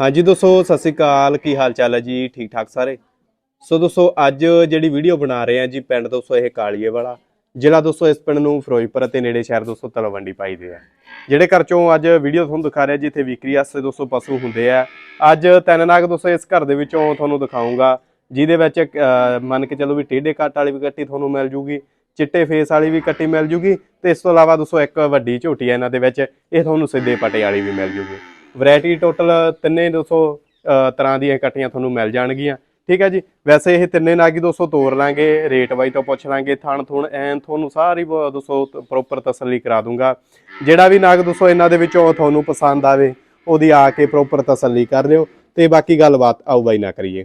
ਹਾਂਜੀ ਦੋਸਤੋ, ਸਤਿ ਸ੍ਰੀ ਅਕਾਲ। ਕੀ ਹਾਲ ਚਾਲ ਹੈ ਜੀ? ਠੀਕ ਠਾਕ ਸਾਰੇ? ਸੋ ਦੋਸਤੋ, ਅੱਜ ਜਿਹੜੀ ਵੀਡੀਓ ਬਣਾ ਰਹੇ ਆ ਜੀ ਪਿੰਡ ਦੋਸਤੋ, ਇਹ ਕਾਲੀਏ ਵਾਲਾ ਜ਼ਿਲ੍ਹਾ ਦੋਸਤੋ, ਇਸ ਪਿੰਡ ਨੂੰ ਫਿਰੋਜ਼ਪੁਰ ਅਤੇ ਨੇੜੇ ਸ਼ਹਿਰ ਦੋਸਤੋ, ਤਲਵੰਡੀ ਪਾਈਦੇ ਆ। ਜਿਹੜੇ ਘਰ ਚੋਂ ਅੱਜ ਵੀਡੀਓ ਤੁਹਾਨੂੰ ਦਿਖਾ ਰਿਹਾ ਜਿੱਥੇ ਵਿਕਰੀ ਵਾਸਤੇ ਦੋਸਤੋ, ਪਸ਼ੂ ਹੁੰਦੇ ਆ। ਅੱਜ ਤਿੰਨ ਨਾਗ ਦੋਸਤੋ, ਇਸ ਘਰ ਦੇ ਵਿੱਚੋਂ ਤੁਹਾਨੂੰ ਦਿਖਾਉਂਗਾ ਜਿਹਦੇ ਵਿੱਚ ਮੰਨ ਕੇ ਚੱਲੋ ਵੀ ਟੇਢੇ ਕੱਟ ਵਾਲੀ ਵੀ ਕੱਟੀ ਤੁਹਾਨੂੰ ਮਿਲ ਜੂਗੀ, ਚਿੱਟੇ ਫੇਸ ਵਾਲੀ ਵੀ ਕੱਟੀ ਮਿਲ ਜੂਗੀ, ਤੇ ਇਸ ਤੋਂ ਇਲਾਵਾ ਦੋਸਤੋ, ਇੱਕ ਵੱਡੀ ਝੋਟੀ ਹੈ ਇਹਨਾਂ ਦੇ ਵਿੱਚ, ਇਹ ਤੁਹਾਨੂੰ ਸਿੱਧੇ ਪਟੇ ਵਾਲੀ ਵੀ ਮਿਲ ਜੂਗੀ। ਵੈਰਾਈਟੀ ਟੋਟਲ ਤਿੰਨੇ 200 ਤਰ੍ਹਾਂ ਦੀਆਂ ਕੱਟੀਆਂ ਤੁਹਾਨੂੰ ਮਿਲ ਜਾਣਗੀਆਂ। ਠੀਕ ਹੈ ਜੀ? ਵੈਸੇ ਇਹ ਤਿੰਨੇ ਨਾਗੀ 200 ਤੋਰ ਲਾਂਗੇ ਰੇਟ ਵਾਈ ਤੋਂ ਪੁੱਛ ਲਾਂਗੇ ਥਣ ਥੁਣ ਐਨ ਤੁਹਾਨੂੰ ਸਾਰੀ 200 ਪ੍ਰੋਪਰ ਤਸੱਲੀ ਕਰਾ ਦੂੰਗਾ। ਜਿਹੜਾ ਵੀ ਨਾਗ 200 ਇਹਨਾਂ ਦੇ ਵਿੱਚੋਂ ਤੁਹਾਨੂੰ ਪਸੰਦ ਆਵੇ ਉਹਦੀ ਆ ਕੇ ਪ੍ਰੋਪਰ ਤਸੱਲੀ ਕਰ ਲਿਓ ਤੇ ਬਾਕੀ ਗੱਲਬਾਤ ਆਓ ਬਾਈ ਨਾ ਕਰੀਏ।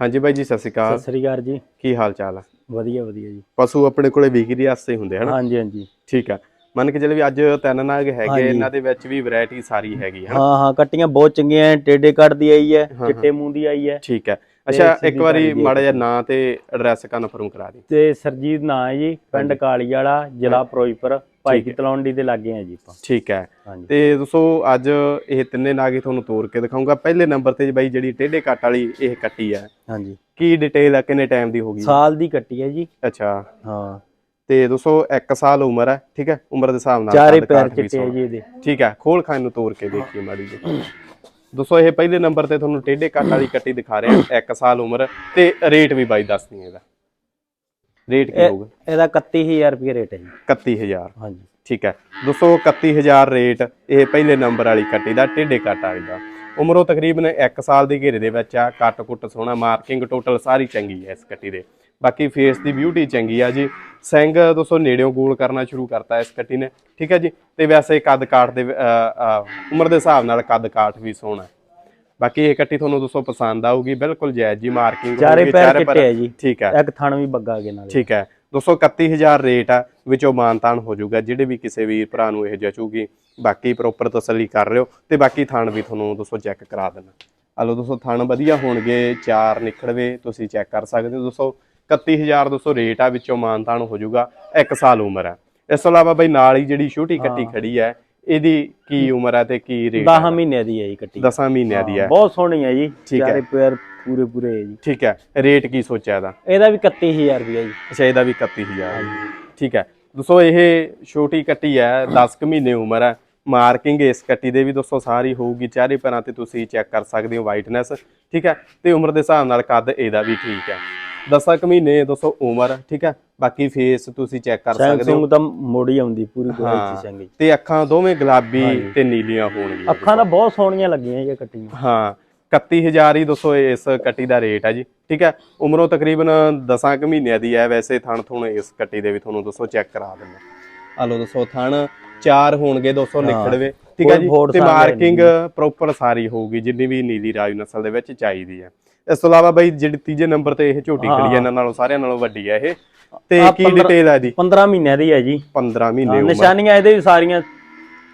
ਹਾਂਜੀ ਬਾਈ ਜੀ ਸਤਿ ਸ਼੍ਰੀ ਅਕਾਲ। ਸਤਿ ਸ੍ਰੀ ਅਕਾਲ ਜੀ। ਕੀ ਹਾਲ ਚਾਲ ਆ? ਵਧੀਆ ਵਧੀਆ ਜੀ। ਪਸ਼ੂ ਆਪਣੇ ਕੋਲੇ ਵਿਕਰੀ ਵਾਸਤੇ ਹੁੰਦੇ ਹਨਾ? ਹਾਂਜੀ ਹਾਂਜੀ। ਠੀਕ ਆ। ਮੰਨ ਕੇ ਚੱਲ ਵੀ ਅੱਜ ਤਿੰਨ ਨਾਗ ਹੈਗੇ। ਇਹਨਾਂ ਦੇ ਵਿੱਚ ਵੀ ਵੈਰਾਈਟੀ ਸਾਰੀ ਹੈਗੀ ਹੈ ਹਾਂ ਹਾਂ ਕੱਟੀਆਂ ਬਹੁਤ ਚੰਗੀਆਂ ਐ ਟੇਡੇ ਕੱਟ ਦੀ ਆਈ ਹੈ। ਚਿੱਟੇ ਮੂੰਹ ਦੀ ਆਈ ਹੈ ਠੀਕ ਹੈ ਅੱਛਾ ਇੱਕ ਵਾਰੀ ਮਾੜਾ ਜਿਹਾ ਨਾਂ ਤੇ ਐਡਰੈਸ ਕਨਫਰਮ ਕਰਾ ਦੇ। ਤੇ ਸਰਜੀਤ ਨਾਂ ਹੈ ਜੀ ਪਿੰਡ। ਕਾਲੀ ਵਾਲਾ ਜ਼ਿਲ੍ਹਾ ਫਿਰੋਜ਼ਪੁਰ ਭਾਈ ਕੀ। ਤਲੌਂਡੀ ਦੇ ਲਾਗੇ ਆ ਜੀ ਆਪਾਂ। ਠੀਕ ਹੈ ਤੇ ਦੋਸਤੋ ਅੱਜ ਇਹ ਤਿੰਨੇ ਨਾਗੇ ਤੁਹਾਨੂੰ ਤੋੜ ਕੇ ਦਿਖਾਉਂਗਾ ਪਹਿਲੇ ਨੰਬਰ ਤੇ ਬਾਈ ਜਿਹੜੀ ਟੇਢੇ ਕੱਟ ਵਾਲੀ ਇਹ ਕੱਟੀ ਹੈ ਹਾਂਜੀ। ਕੀ ਡਿਟੇਲ ਹੈ ਕਿੰਨੇ ਟਾਈਮ ਦੀ ਹੋਗੀ ਸਾਲ ਦੀ ਕੱਟੀ ਹੈ ਜੀ। ਅੱਛਾ। ਹਾਂ। ਤੇ ਦੋਸਤੋ 1 ਸਾਲ ਉਮਰ ਹੈ ਠੀਕ ਹੈ? ਉਮਰ ਦੇ ਹਿਸਾਬ ਨਾਲ ਚਾਰੇ ਪੈਰ ਚਿੱਟੇ। ਜੀ ਇਹਦੇ। ਠੀਕ ਹੈ ਖੋਲ ਖਾਨ ਨੂੰ ਤੋੜ ਕੇ ਦੇਖੀਏ ਮਾੜੀ ਜੀ ਦੋਸਤੋ ਇਹ ਪਹਿਲੇ ਨੰਬਰ ਤੇ ਤੁਹਾਨੂੰ ਟੇਢੇ ਕੱਟ ਵਾਲੀ ਕੱਟੀ ਦਿਖਾ ਰਿਹਾ 1 ਸਾਲ ਉਮਰ ਤੇ ਰੇਟ ਵੀ ਬਾਈ ਦੱਸਦੀ ਇਹਦਾ। ਰੇਟ ਕੀ ਹੋਊਗਾ? ਇਹਦਾ 31000 ਰੁਪਏ ਰੇਟ ਹੈ ਜੀ। 31000 ਹਾਂਜੀ। ਠੀਕ ਹੈ। ਦੋਸਤੋ 31000 ਰੇਟ ਇਹ ਪਹਿਲੇ ਨੰਬਰ ਵਾਲੀ ਕੱਟੀ ਦਾ ਟੇਢੇ ਕੱਟ ਵਾਲੀ ਦਾ। ਉਮਰੋਂ ਤਕਰੀਬਨ 1 ਸਾਲ ਦੀ ਘੇਰੇ ਦੇ ਵਿੱਚ ਆ ਕੱਟ ਕੁੱਟ ਸੋਹਣਾ ਮਾਰਕਿੰਗ ਟੋਟਲ ਸਾਰੀ ਚੰਗੀ ਹੈ ਇਸ ਕੱਟੀ ਦੇ। ਬਾਕੀ ਫੇਸ ਦੀ ਬਿਊਟੀ ਚੰਗੀ ਆ ਜੀ। ਸਿੰਘ ਦੋਸਤੋ ਨੇੜਿਓਂ ਗੋਲ ਕਰਨਾ ਸ਼ੁਰੂ ਕਰਤਾ ਇਸ ਕੱਟੀ ਨੇ। ਠੀਕ ਹੈ ਜੀ? ਤੇ ਵੈਸੇ ਕੱਦ ਕਾਠ ਦੇ ਉਮਰ ਦੇ ਹਿਸਾਬ ਨਾਲ ਕੱਦ ਕਾਠ ਵੀ ਸੋਹਣਾ। ਹੈ। ਬਾਕੀ ਇਹ ਕੱਟੀ ਤੁਹਾਨੂੰ ਦੋਸਤੋ ਪਸੰਦ ਆਊਗੀ। ਬਿਲਕੁਲ ਜਾਇਜ਼ ਜੀ ਮਾਰਕਿੰਗ ਚਾਰੇ ਪੈਰ ਚਿੱਟੇ ਆ ਜੀ। ਠੀਕ ਹੈ ਇੱਕ ਥਣ ਵੀ ਬੱਗਾ ਕੇ ਨਾਲ। ਠੀਕ ਹੈ 231000 ਰੇਟ ਆ ਵਿੱਚੋਂ ਮਾਨਤਾਨ ਹੋ ਜਾਊਗਾ ਜਿਹੜੇ ਵੀ ਕਿਸੇ ਵੀਰ ਭਰਾ ਨੂੰ ਇਹ ਜਚੂਗੀ। ਬਾਕੀ ਪ੍ਰੋਪਰ ਤਸੱਲੀ ਕਰ ਲਿਓ ਤੇ ਬਾਕੀ ਥਾਣ ਵੀ ਤੁਹਾਨੂੰ ਦੋਸਤੋ ਚੈੱਕ ਕਰਾ ਦੇਣਾ। ਹਲੋ ਦੋਸਤੋ ਥਾਣ ਵਧੀਆ ਹੋਣਗੇ ਚਾਰ ਨਿਖੜਵੇ ਤੁਸੀਂ ਚੈੱਕ ਕਰ ਸਕਦੇ ਹੋ ਦੋਸਤੋ। 31000 ਦੋਸਤੋ ਰੇਟ ਆ ਵਿੱਚੋਂ ਮਾਨਤਾਨ ਹੋ ਜਾਊਗਾ 1 ਸਾਲ ਉਮਰ ਹੈ ਇਸ ਤੋਂ ਇਲਾਵਾ ਬਈ ਨਾਲ ਹੀ ਜਿਹੜੀ ਛੋਟੀ ਕੱਟੀ। ਖੜੀ ਹੈ ਇਹਦੀ ਕੀ ਉਮਰ ਹੈ ਤੇ ਕੀ ਰੇਟ 10 ਮਹੀਨਿਆਂ ਦੀ ਹੈ ਜੀ ਕੱਟੀ। 10 ਮਹੀਨਿਆਂ ਦੀ ਹਾਂ, ਬਹੁਤ ਸੋਹਣੀ ਹੈ ਜੀ। ਚਾਰੇ ਪੈਰ ਪੂਰੇ ਪੂਰੇ ਹੈ ਜੀ। ਠੀਕ ਹੈ ਰੇਟ ਕੀ ਸੋਚਿਆ ਇਹਦਾ? ਇਹਦਾ ਵੀ 31000 ਰੁਪਏ ਜੀ। ਅੱਛਾ ਇਹਦਾ ਵੀ 31000 ਠੀਕ ਹੈ ਦੋਸਤੋ ਇਹ ਛੋਟੀ ਕੱਟੀ ਹੈ 10 ਕੁ ਮਹੀਨੇ ਉਮਰ ਹੈ ਮਾਰਕਿੰਗ ਇਸ ਕੱਟੀ ਦੇ ਵੀ ਦੋਸਤੋ ਸਾਰੀ ਹੋਊਗੀ ਚਾਰੇ ਪੈਰਾਂ ਤੇ ਤੁਸੀਂ ਚੈੱਕ ਕਰ ਸਕਦੇ ਹੋ ਵਾਈਟਨੈਸ ਠੀਕ ਹੈ ਤੇ ਉਮਰ ਦੇ ਹਿਸਾਬ ਨਾਲ ਕੱਦ ਇਹਦਾ ਵੀ ਠੀਕ ਹੈ 10 ਕੁ ਮਹੀਨੇ ਦੋਸਤੋ ਉਮਰ ਠੀਕ ਹੈ? ਬਾਕੀ ਫੇਸ ਤੁਸੀਂ ਚੈੱਕ ਕਰ ਸਕਦੇ ਹੋ। ਸੈਮਸੰਗ ਤਾਂ ਮੋੜੀ ਆਉਂਦੀ ਪੂਰੀ ਗੋਲ ਹਾਂ। ਚ ਚੰਗੀ ਤੇ ਅੱਖਾਂ ਦੋਵੇਂ ਗੁਲਾਬੀ। ਤੇ ਨੀਲੀਆਂ ਹੋਣਗੀਆਂ। ਅੱਖਾਂ ਤਾਂ ਬਹੁਤ ਸੋਹਣੀਆਂ ਲੱਗੀਆਂ ਇਹ ਕੱਟੀ ਹਾਂ 31000 ਹੀ ਦੋਸਤੋ ਇਸ ਕੱਟੀ ਦਾ ਰੇਟ ਹੈ ਜੀ ਠੀਕ ਹੈ? ਉਮਰੋਂ ਤਕਰੀਬਨ 10 ਕੁ ਮਹੀਨਿਆਂ ਦੀ ਹੈ ਵੈਸੇ ਥਣ ਥੁਣ ਇਸ ਕੱਟੀ ਦੇ ਵੀ ਤੁਹਾਨੂੰ ਦੋਸਤੋ ਚੈੱਕ ਕਰਾ ਦਿੰਦਾ। ਆ ਲੋ ਦੋਸਤੋ ਥਣ ਚਾਰ ਹੋਣਗੇ ਦੋਸਤੋ ਹਾਂ। ਨਿਕੜਵੇ ਠੀਕ ਹੈ ਜੀ? ਤੇ ਮਾਰਕਿੰਗ ਪ੍ਰੋਪਰ ਸਾਰੀ ਹੋਊਗੀ ਜਿੰਨੀ ਵੀ ਨੀਲੀ ਰਾਜ ਨਸਲ ਦੇ ਵਿੱਚ ਚਾਹੀਦੀ ਹੈ। ਇਸ ਤੋਂ ਇਲਾਵਾ ਬਈ ਜਿਹੜੀ ਤੀਜੇ ਨੰਬਰ ਤੇ ਇਹ ਝੋਟੀ। ਖੜੀ ਹੈ ਇਹਨਾਂ ਨਾਲੋਂ ਸਾਰਿਆਂ ਨਾਲੋਂ ਵੱਡੀ ਹੈ ਇਹ। ਤੇ ਕੀ ਡਿਟੇਲ ਹੈ ਇਹਦੀ? 15 ਮਹੀਨਿਆਂ ਦੀ ਹੈ ਜੀ। 15 ਹਾਂ, ਮਹੀਨੇ ਉਮਰ। ਨਿਸ਼ਾਨੀਆਂ ਇਹਦੇ ਵੀ ਸਾਰੀਆਂ।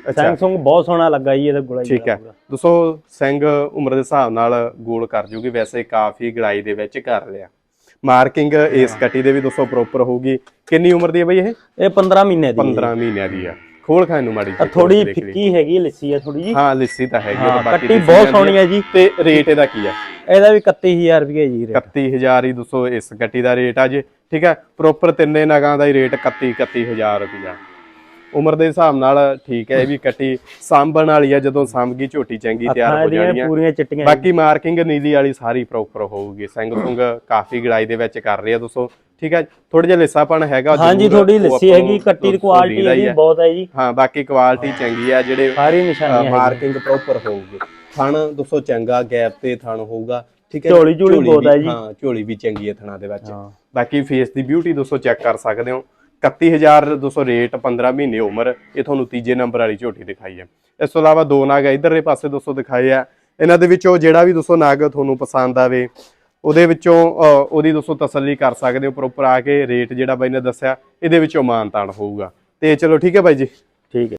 ਅੱਛਾ। ਸੈਮਸੰਗ ਬਹੁਤ ਸੋਹਣਾ ਲੱਗਾ ਜੀ ਇਹਦਾ ਗੁਲਾ ਠੀਕ ਹੈ ਦੋਸਤੋ ਸਿੰਘ ਉਮਰ ਦੇ ਹਿਸਾਬ ਨਾਲ ਗੋਲ ਕਰ ਜੂਗੀ। ਵੈਸੇ ਕਾਫੀ ਗੜਾਈ ਦੇ ਵਿੱਚ ਕਰ ਲਿਆ। ਮਾਰਕਿੰਗ ਇਸ ਕੱਟੀ ਦੇ ਵੀ ਦੋਸਤੋ ਪ੍ਰੋਪਰ ਹੋਊਗੀ। ਕਿੰਨੀ ਉਮਰ ਦੀ ਹੈ ਬਈ ਇਹ? ਇਹ 15 ਮਹੀਨਿਆਂ ਦੀ 15 ਮਹੀਨਿਆਂ ਦੀ ਆ। ਖੋਲ ਖਾਨ ਨੂੰ ਮਾੜੀ ਥੋੜੀ। ਫਿੱਕੀ ਹੈਗੀ ਲੱਸੀ ਹੈ ਥੋੜੀ ਜੀ ਹਾਂ ਲਿੱਸੀ ਤਾਂ ਹੈਗੀ ਆ, ਬਾਕੀ ਕੱਟੀ ਬਹੁਤ ਸੋਹਣੀ ਹੈ ਜੀ। ਤੇ ਰੇਟ ਇਹਦਾ ਕੀ ਆ? ਇਹਦਾ ਵੀ 31000 ਰੁਪਏ ਜੀ ਰੇਟ। 31000 ਹੀ ਦੋਸਤੋ ਇਸ ਕੱਟੀ ਦਾ ਰੇਟ ਆ ਜੀ। ਠੀਕ ਹੈ ਪ੍ਰੋਪਰ ਤਿੰਨੇ ਨਗਾਂ ਦਾ ਹੀ ਰੇਟ 31 31000 ਰੁਪਇਆ ਉਮਰ ਦੇ ਹਿਸਾਬ ਨਾਲ ਠੀਕ ਹੈ ਇਹ ਵੀ ਕੱਟੀ ਸਾਂਭਣ ਵਾਲੀ ਆ ਜਦੋਂ ਸਾਂਭ ਗਈ ਝੋਟੀ ਚੰਗੀ ਤਿਆਰ ਹੋ ਇਹਦੀਆਂ ਜਾਣੀਆਂ। ਪੂਰੀਆਂ ਚਿੱਟੀਆਂ ਬਾਕੀ ਮਾਰਕਿੰਗ ਨੀਲੀ ਵਾਲੀ ਸਾਰੀ ਪ੍ਰੋਪਰ ਹੋਊਗੀ। ਸਿੰਘ ਸੁੰਗ ਕਾਫੀ ਗੜਾਈ ਦੇ ਵਿੱਚ ਕਰ ਰਹੇ ਆ ਦੋਸਤੋ। ਠੀਕ ਹੈ ਥੋੜਾ ਜਿਹਾ ਲਿੱਸਾਪਣ ਹੈਗਾ ਹਾਂਜੀ ਥੋੜੀ ਲੱਸੀ ਹੈਗੀ ਕੱਟੀ ਦੀ ਕੁਆਲਿਟੀ ਇਹਦੀ। ਬਹੁਤ ਹੈ ਜੀ। ਹਾਂ ਬਾਕੀ ਕੁਆਲਿਟੀ ਚੰਗੀ ਆ ਜਿਹੜੇ ਸਾਰੀ ਨਿਸ਼ਾਨੀਆਂ ਹੈਗੀਆਂ ਮਾਰਕਿੰਗ ਪ੍ਰੋਪਰ ਹੋਊਗੀ। ਥਣ ਦੋਸਤੋ ਚੰਗਾ ਗੈਪ ਤੇ ਥਣ ਹੋਊਗਾ। ਠੀਕ ਹੈ ਝੋਲੀ ਝੂਲੀ ਬਹੁਤ ਹੈ ਜੀ। ਹਾਂ ਝੋਲੀ ਵੀ ਚੰਗੀ ਹੈ ਥਣਾਂ ਦੇ ਵਿੱਚ। ਬਾਕੀ ਫੇਸ ਦੀ ਬਿਊਟੀ ਦੋਸਤੋ ਚੈੱਕ ਕਰ ਸਕਦੇ ਹੋ। 31000 ਦੋਸਤੋ ਰੇਟ 15 ਮਹੀਨੇ ਉਮਰ, ਇਹ ਤੁਹਾਨੂੰ ਤੀਜੇ ਨੰਬਰ ਵਾਲੀ ਝੋਟੀ ਦਿਖਾਈ ਹੈ। ਇਸ ਤੋਂ ਇਲਾਵਾ ਦੋ ਨਾਗ ਇਧਰਲੇ ਪਾਸੇ ਦੋਸਤੋ ਦਿਖਾਏ ਆ। ਇਹਨਾਂ ਦੇ ਵਿੱਚੋਂ ਜਿਹੜਾ ਵੀ ਦੋਸਤੋ ਨਾਗ ਤੁਹਾਨੂੰ ਪਸੰਦ ਆਵੇ, ਉਹਦੇ ਵਿੱਚੋਂ ਉਹਦੀ ਦੋਸਤੋ ਤਸੱਲੀ ਕਰ ਸਕਦੇ ਹੋ ਪ੍ਰੋਪਰ ਆ ਕੇ ਰੇਟ ਜਿਹੜਾ ਬਾਈ ਨੇ ਦੱਸਿਆ, ਇਹਦੇ ਵਿੱਚੋਂ ਮਾਨਤਾਨ ਹੋਊਗਾ। ਤੇ ਚਲੋ ਠੀਕ ਹੈ ਬਾਈ ਜੀ। ਠੀਕ ਹੈ।